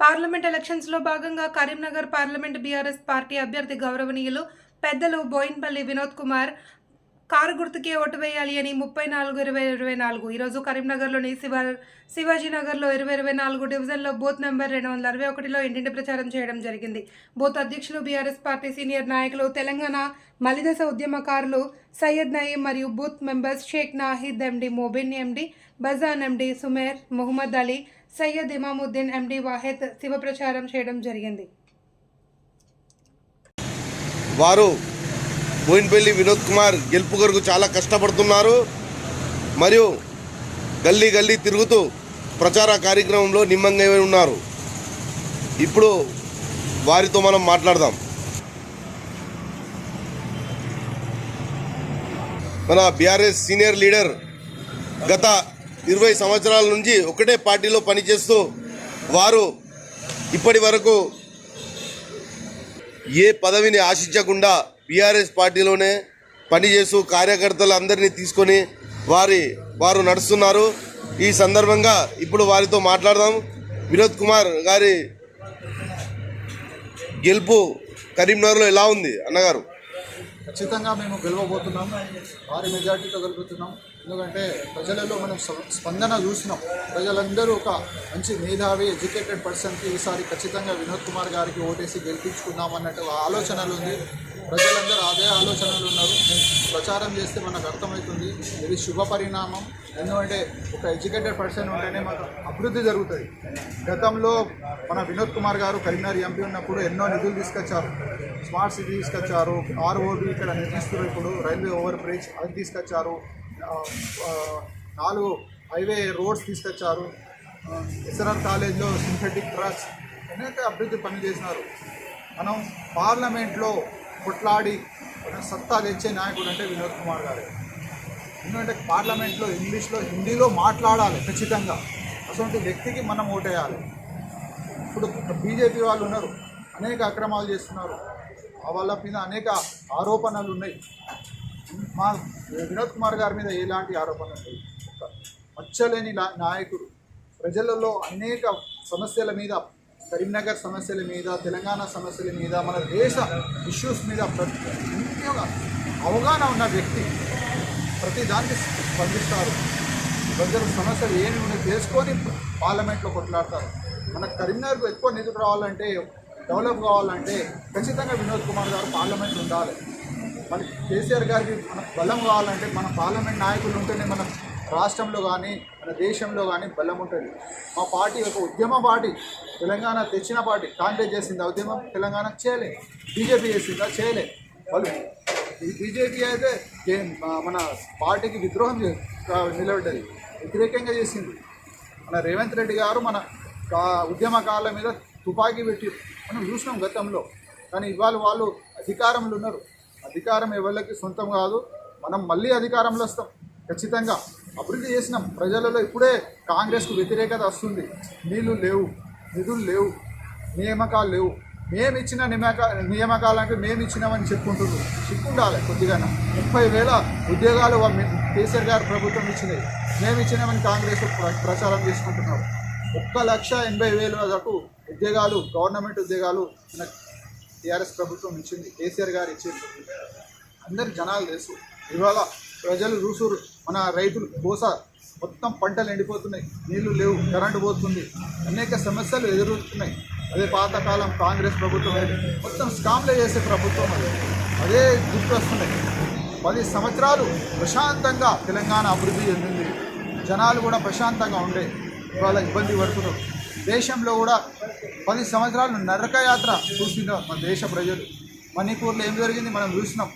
Parliament ఎలక్షన్స్లో భాగంగా Karimnagar parliament BRS party అభ్యర్థి గౌరవనీయులు పెద్దలు బోయిన్పల్లి వినోద్ కుమార్ కారు గుర్తుకే ఓటు వేయాలి అని ముప్పై నాలుగు ఇరవై ఇరవై నాలుగు. ఈరోజు కరీంనగర్లోని శివ శివాజీనగర్లో ఇరవై ఇరవై నాలుగు డివిజన్లో బూత్ నెంబర్ రెండు వందల అరవై ఒకటిలో ఇంటింటి ప్రచారం చేయడం జరిగింది. బూత్ అధ్యక్షులు బీఆర్ఎస్ పార్టీ సీనియర్ నాయకులు తెలంగాణ మలిదశ ఉద్యమకారులు సయ్యద్ నయీం మరియు booth members Sheikh Nahid MD Mobin MD Bajan MD Sumer Mohammed Ali Syed Imamuddin MD Wahed శివప్రచారం చేయడం జరిగింది. వారు బోయినపల్లి వినోద్ కుమార్ గెలుపు కొరకు చాలా కష్టపడుతున్నారు. మరియు గల్లీ గల్లీ తిరుగుతూ ప్రచార కార్యక్రమంలో నిమ్మంగై ఉన్నారు. ఇప్పుడు వారితో మనం మాట్లాడదాం. మన బీఆర్ఎస్ సీనియర్ లీడర్ గత ఇరవై సంవత్సరాల నుంచి ఒకటే పార్టీలో పనిచేస్తూ వారు ఇప్పటి వరకు ఏ పదవిని ఆశించకుండా బీఆర్ఎస్ పార్టీలోనే పనిచేస్తూ కార్యకర్తలు అందరినీ తీసుకొని వారి వారు నడుస్తున్నారు. ఈ సందర్భంగా ఇప్పుడు వారితో మాట్లాడదాం. వినోద్ కుమార్ గారి గెలుపు కరీంనగర్లో ఎలా ఉంది అన్నగారు? ఖచ్చితంగా మేము గెలవబోతున్నాం. భారీ మెజార్టీతో గెలుపుతున్నాం. ఎందుకంటే ప్రజలలో మనం స్పందన చూసినాం. ప్రజలందరూ ఒక మంచి మేధావి ఎడ్యుకేటెడ్ పర్సన్కి ఈసారి ఖచ్చితంగా వినోద్ కుమార్ గారికి ఓటేసి గెలిపించుకుందాం అన్నట్టు ఆలోచనలు ఉంది. ప్రజలందరూ అదే ఆలోచనలు ఉన్నారు. ప్రచారం చేస్తే మనకు అర్థమవుతుంది. ఇది శుభ పరిణామం. ఎందుకంటే ఒక ఎడ్యుకేటెడ్ పర్సన్ ఉంటేనే మనకు అభివృద్ధి జరుగుతుంది. గతంలో మన వినోద్ కుమార్ గారు కరీంనగర్ ఎంపీ ఉన్నప్పుడు ఎన్నో నిధులు తీసుకొచ్చారు. స్మార్ట్ సిటీ తీసుకొచ్చారు. ఆర్ఓబి ఇక్కడ నిర్మిస్తున్నారు ఇప్పుడు. రైల్వే ఓవర్ బ్రిడ్జ్ అది తీసుకొచ్చారు. నాలుగు హైవే రోడ్స్ తీసుకొచ్చారు. ఎస్ఆర్ఆర్ కాలేజ్లో సింథెటిక్ డ్రగ్స్ అనేక అభివృద్ధి పనులు చేసినారు. మనం పార్లమెంట్లో కొట్లాడి సత్తా తెచ్చే నాయకుడు అంటే వినోద్ కుమార్ గారు. ఎందుకంటే పార్లమెంట్లో ఇంగ్లీష్లో హిందీలో మాట్లాడాలి ఖచ్చితంగా. అటువంటి వ్యక్తికి మనం ఓటేయాలి. ఇప్పుడు బీజేపీ వాళ్ళు ఉన్నారు అనేక అక్రమాలు చేస్తున్నారు. వాళ్ళ మీద అనేక ఆరోపణలు ఉన్నాయి. మా వినోద్ కుమార్ గారి మీద ఎలాంటి ఆరోపణలు లేవు. మచ్చలేని నాయకుడు. ప్రజలలో అనేక సమస్యల మీద కరీంనగర్ సమస్యల మీద తెలంగాణ సమస్యల మీద మన దేశ ఇష్యూస్ మీద ప్రతి ముఖ్యంగా అవగాహన ఉన్న వ్యక్తి ప్రతి దానికి స్పందిస్తారు. ప్రజల సమస్యలు ఏమి ఉన్నాయి తెలుసుకొని పార్లమెంట్లో కొట్లాడతారు. మన కరీంనగర్కు ఎక్కువ నిధులు రావాలంటే డెవలప్ కావాలంటే ఖచ్చితంగా వినోద్ కుమార్ గారు పార్లమెంట్ ఉండాలి. మన కేసీఆర్ గారికి మన బలం కావాలంటే మన పార్లమెంట్ నాయకులు ఉంటేనే మన రాష్ట్రంలో కానీ మన దేశంలో కానీ బలం ఉంటుంది. మా పార్టీ ఒక ఉద్యమ పార్టీ. తెలంగాణ తెచ్చిన పార్టీ. కాంగ్రెస్ చేసింది ఆ ఉద్యమం? తెలంగాణ చేయలే. బీజేపీ చేసిందా? చేయలే. వాళ్ళు ఈ బీజేపీ అయితే మన పార్టీకి విద్రోహం చే- వ్యతిరేకంగా చేసింది. మన రేవంత్ రెడ్డి గారు మన ఉద్యమకాల మీద తుపాకీ పెట్టి మనం చూసినాం గతంలో. కానీ ఇవాళ వాళ్ళు అధికారంలో ఉన్నారు. అధికారం ఎవరికి సొంతం కాదు మనం మళ్ళీ అధికారంలో వస్తాం. ఖచ్చితంగా. అభివృద్ధి చేసినాం. ప్రజలలో ఇప్పుడే కాంగ్రెస్కు వ్యతిరేకత వస్తుంది. నీళ్ళు లేవు నిధులు లేవు నియామకాలు లేవు. మేము ఇచ్చిన నియామక నియామకాలంటే మేము ఇచ్చినామని చెప్పుకుంటున్నారు. సిగ్గుండాలి కొద్దిగా ముప్పై వేల ఉద్యోగాలు కేసీఆర్ గారు ప్రభుత్వం ఇచ్చినాయి. మేము ఇచ్చినామని కాంగ్రెస్ ప్ర- ప్రచారం చేసుకుంటున్నారు. ఒక్క లక్ష ఎనభై వేల వరకు ఉద్యోగాలు గవర్నమెంట్ ఉద్యోగాలు టీఆర్ఎస్ ప్రభుత్వం ఇచ్చింది కేసీఆర్ గారు ఇచ్చింది. అందరి జనాలు తెలుసు. ఇవాళ ప్రజలు రూసూరు మన రైతులు కోస మొత్తం పంటలు ఎండిపోతున్నాయి. నీళ్ళు లేవు కరెంటు పోతుంది. అనేక సమస్యలు ఎదురవుతున్నాయి. అదే పాతకాలం కాంగ్రెస్ ప్రభుత్వం అయితే మొత్తం స్కామ్లే చేసే ప్రభుత్వం అది. అదే గుర్తు వస్తున్నాయి. పది సంవత్సరాలు ప్రశాంతంగా తెలంగాణ అభివృద్ధి చెందింది. జనాలు కూడా ప్రశాంతంగా ఉండే. ఇవాళ ఇబ్బంది పడుతున్నారు. దేశంలో కూడా పది సంవత్సరాలు నరకయాత్ర చూసిండ్రు మన దేశ ప్రజలు. మణిపూర్లో ఏం జరిగింది మనం చూసినాం.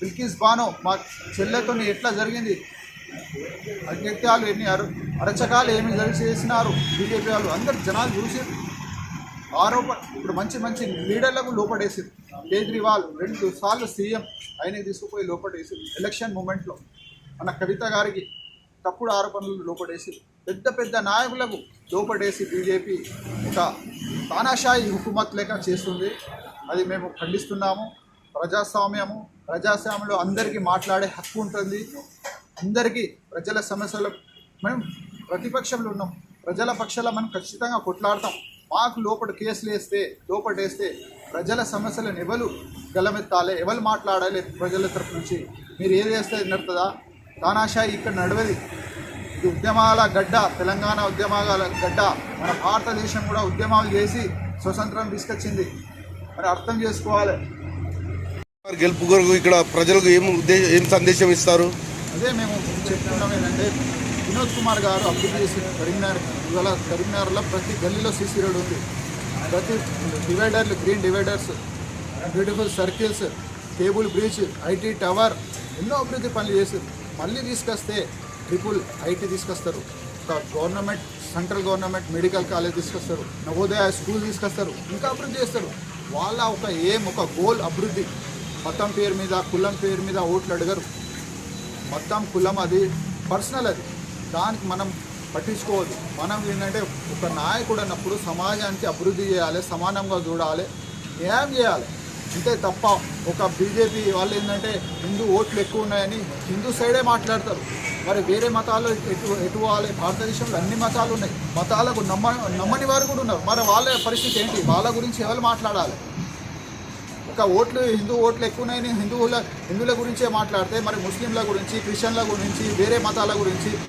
బిల్కిస్ బానో మా చెల్లెతో ఎట్లా జరిగింది? అత్యత్యాలు ఎన్ని అర అరచకాలు ఏమి జరిగి చేసినారు? బీజేపీ వాళ్ళు అందరు జనాలు చూసి ఆరోపణ ఇప్పుడు మంచి మంచి లీడర్లకు లోపడేసారు. కేజ్రీవాల్ రెండు సార్లు సీఎం ఆయనకి తీసుకుపోయి లోపడేసి ఎలక్షన్ మూమెంట్లో మన కవిత గారికి తప్పుడు ఆరోపణలు లోపడేసి పెద్ద పెద్ద నాయకులకు దోపడేసి బీజేపీ ఒక తానాషాయి హుకుమత్ లేక చేస్తుంది. అది మేము ఖండిస్తున్నాము. ప్రజాస్వామ్యము ప్రజాస్వామ్యంలో అందరికీ మాట్లాడే హక్కు ఉంటుంది. అందరికీ ప్రజల సమస్యలు మేము ప్రతిపక్షంలో ఉన్నాం. ప్రజల పక్షాల మనం ఖచ్చితంగా కొట్లాడతాం. మాకు లోపల కేసులు వేస్తే లోపలేస్తే ప్రజల సమస్యలను ఎవరు గలమెత్తాలి. ఎవరు మాట్లాడాలి ప్రజల తరపు నుంచి? మీరు ఏది వేస్తే నడుతుందా? తానాషాయి ఇక్కడ నడవది. ఇది ఉద్యమాల గడ్డ తెలంగాణ ఉద్యమాల గడ్డ మన భారతదేశం కూడా ఉద్యమాలు చేసి స్వతంత్రం తీసుకొచ్చింది. మరి అర్థం చేసుకోవాలి. గెలుపు కొరకు ఇక్కడ ప్రజలకు ఏం ఉద్దేశం ఏం సందేశం ఇస్తారు? అదే మేము చెప్తున్నాం ఏంటంటే వినోద్ కుమార్ గారు అభివృద్ధి చేసిన కరీంనగర్ ఇవాళ కరీంనగర్లో ప్రతి గల్లీలో సీసీ రోడ్ ఉంది. ప్రతి డివైడర్లు green dividers beautiful circles cable bridge IT tower ఎన్నో అభివృద్ధి పనులు చేశారు మళ్ళీ తీసుకొస్తే ట్రిపుల్ ఐటీ తీసుకొస్తారు. ఒక government central government medical college తీసుకొస్తారు. నవోదయ స్కూల్ తీసుకొస్తారు. ఇంకా అభివృద్ధి చేస్తారు. వాళ్ళ ఒక ఏం ఒక గోల్ అభివృద్ధి. మతం పేరు మీద కులం పేరు మీద ఓట్లు అడగరు. మొత్తం కులం అది పర్సనల్ అది. దానికి మనం పట్టించుకోవద్దు. మనం ఏంటంటే ఒక నాయకుడు అన్నప్పుడు సమాజానికి అభివృద్ధి చేయాలి సమానంగా చూడాలి న్యాయం చేయాలి. అంతే తప్ప ఒక బీజేపీ వాళ్ళు ఏంటంటే హిందూ ఓట్లు ఎక్కువ ఉన్నాయని హిందూ సైడే మాట్లాడతారు. మరి వేరే మతాలు ఎటు ఎటు వాళ్ళే? భారతదేశంలో అన్ని మతాలు ఉన్నాయి. మతాలకు నమ్మ నమ్మని వారు కూడా ఉన్నారు. మరి వాళ్ళ పరిస్థితి ఏంటి? వాళ్ళ గురించి ఎవరు మాట్లాడాలి? ఒక ఓట్లు హిందూ ఓట్లు ఎక్కువ ఉన్నాయని హిందువుల హిందువుల గురించే మాట్లాడితే మరి ముస్లింల గురించి క్రిస్టియన్ల గురించి వేరే మతాల గురించి